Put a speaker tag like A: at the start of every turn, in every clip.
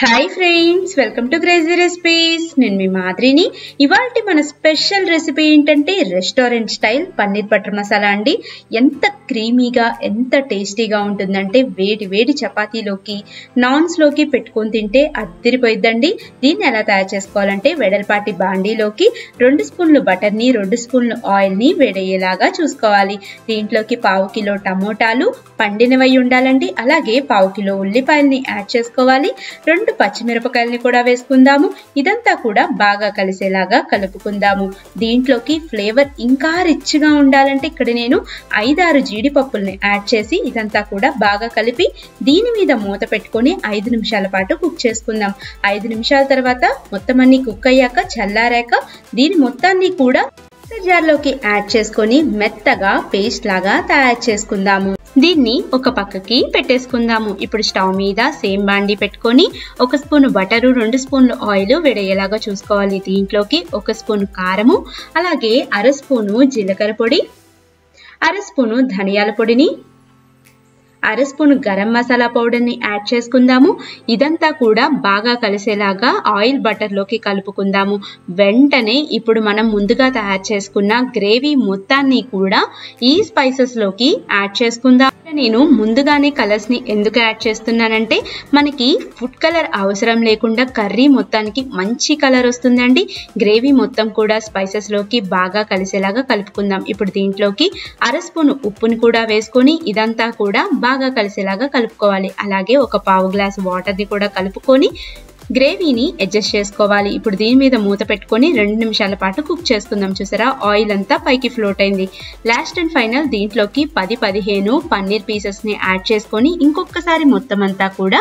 A: Hi friends welcome to crazy recipes నేను మీ మాదిరిని. ఇవాళ మన స్పెషల్ రెసిపీ ఏంటంటే restaurant style paneer butter masala అండి. ఎంత క్రీమీగా ఎంత టేస్టీగా ఉంటుందంటే వేడి వేడి చపాతీలోకి నాన్స్లోకి పెట్టుకొని తింటే అద్దరిపోయిద్దండి దీన్ని ఎలా తయారు చేసుకోవాలంటే వెడల్పాటి బాండీలోకి రెండు స్పూన్లు బటర్ని రెండు స్పూన్లు ఆయిల్ని వేడయ్యేలాగా చూసుకోవాలి. దీంట్లోకి పావు కిలో టమోటాలు పండినవై ఉండాలండి. అలాగే పావు కిలో ఉల్లిపాయల్ని యాడ్ చేసుకోవాలి. రెండు పచ్చిమిరపకాయల్ని కూడా వేసుకుందాము. ఇదంతా కూడా బాగా కలిసేలాగా కలుపుకుందాము. దీంట్లోకి ఫ్లేవర్ ఇంకా రిచ్గా ఉండాలంటే ఇక్కడ నేను ఐదారు జీడిపప్పుల్ని యాడ్ చేసి ఇదంతా కూడా బాగా కలిపి దీని మీద మూత పెట్టుకొని ఐదు నిమిషాల పాటు కుక్ చేసుకుందాం. ఐదు నిమిషాల తర్వాత మొత్తం అన్ని కుక్ అయ్యాక చల్లారాక దీని మొత్తాన్ని కూడా మిక్సర్ జార్లోకి యాడ్ చేసుకొని మెత్తగా పేస్ట్ లాగా తయారు చేసుకుందాము. దీన్ని ఒక పక్కకి పెట్టేసుకుందాము. ఇప్పుడు స్టవ్ మీద సేమ్ బాండి పెట్టుకొని ఒక స్పూన్ బటరు రెండు స్పూన్లు ఆయిల్ వేడయ్యేలాగా చూసుకోవాలి. దీంట్లోకి ఒక స్పూన్ కారము అలాగే అర స్పూను జీలకర్ర పొడి అర స్పూను ధనియాల పొడిని అర స్పూన్ గరం మసాలా పౌడర్ని యాడ్ చేసుకుందాము. ఇదంతా కూడా బాగా కలిసేలాగా ఆయిల్ బటర్లోకి కలుపుకుందాము. వెంటనే ఇప్పుడు మనం ముందుగా తయారు చేసుకున్న గ్రేవీ మొత్తాన్ని కూడా ఈ స్పైసెస్లోకి యాడ్ చేసుకుందాం. నేను ముందుగానే కలర్స్ని ఎందుకు యాడ్ చేస్తున్నానంటే మనకి ఫుడ్ కలర్ అవసరం లేకుండా కర్రీ మొత్తానికి మంచి కలర్ వస్తుందండి. గ్రేవీ మొత్తం కూడా స్పైసెస్లోకి బాగా కలిసేలాగా కలుపుకుందాం. ఇప్పుడు దీంట్లోకి అర స్పూన్ ఉప్పుని కూడా వేసుకొని ఇదంతా కూడా బాగా కలిసేలాగా కలుపుకోవాలి. అలాగే ఒక పావు గ్లాస్ వాటర్ని కూడా కలుపుకొని గ్రేవీని అడ్జస్ట్ చేసుకోవాలి. ఇప్పుడు దీని మీద మూత పెట్టుకొని రెండు నిమిషాల పాటు కుక్ చేసుకుందాం చూసారా? ఆయిల్ అంతా పైకి ఫ్లోట్ అయింది. లాస్ట్ అండ్ ఫైనల్ దీంట్లోకి పది పదిహేను పన్నీర్ పీసెస్ని యాడ్ చేసుకొని ఇంకొకసారి మొత్తం అంతా కూడా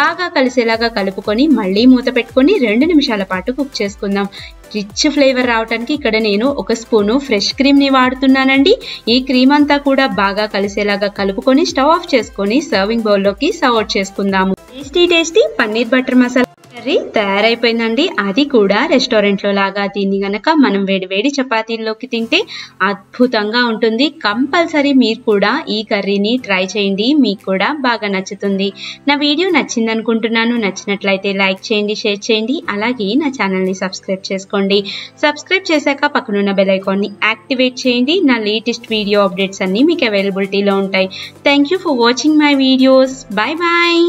A: బాగా కలిసేలాగా కలుపుకొని మళ్ళీ మూత పెట్టుకొని రెండు నిమిషాల పాటు కుక్ చేసుకుందాం. రిచ్ ఫ్లేవర్ రావడానికి ఇక్కడ నేను ఒక స్పూను ఫ్రెష్ క్రీమ్ని వాడుతున్నానండి. ఈ క్రీమ్ అంతా కూడా బాగా కలిసేలాగా కలుపుకొని స్టవ్ ఆఫ్ చేసుకొని సర్వింగ్ బౌల్లోకి సర్వ్ చేసుకుందాము. Tasty tasty paneer butter masala curry తయారైపోయిందండి. అది కూడా రెస్టారెంట్లో లాగా దీన్ని గనక మనం వేడి వేడి చపాతీల్లోకి తింటే అద్భుతంగా ఉంటుంది. కంపల్సరీ మీరు కూడా ఈ కర్రీని ట్రై చేయండి. మీకు కూడా బాగా నచ్చుతుంది. నా వీడియో నచ్చింది అనుకుంటున్నాను నచ్చినట్లయితే లైక్ చేయండి షేర్ చేయండి. అలాగే నా ఛానల్ని సబ్స్క్రైబ్ చేసుకోండి. సబ్స్క్రైబ్ చేశాక పక్కనున్న బెల్ ఐకాన్ని యాక్టివేట్ చేయండి. నా లేటెస్ట్ వీడియో అప్డేట్స్ అన్నీ మీకు అవైలబిలిటీలో ఉంటాయి. Thank you for watching my videos. Bye bye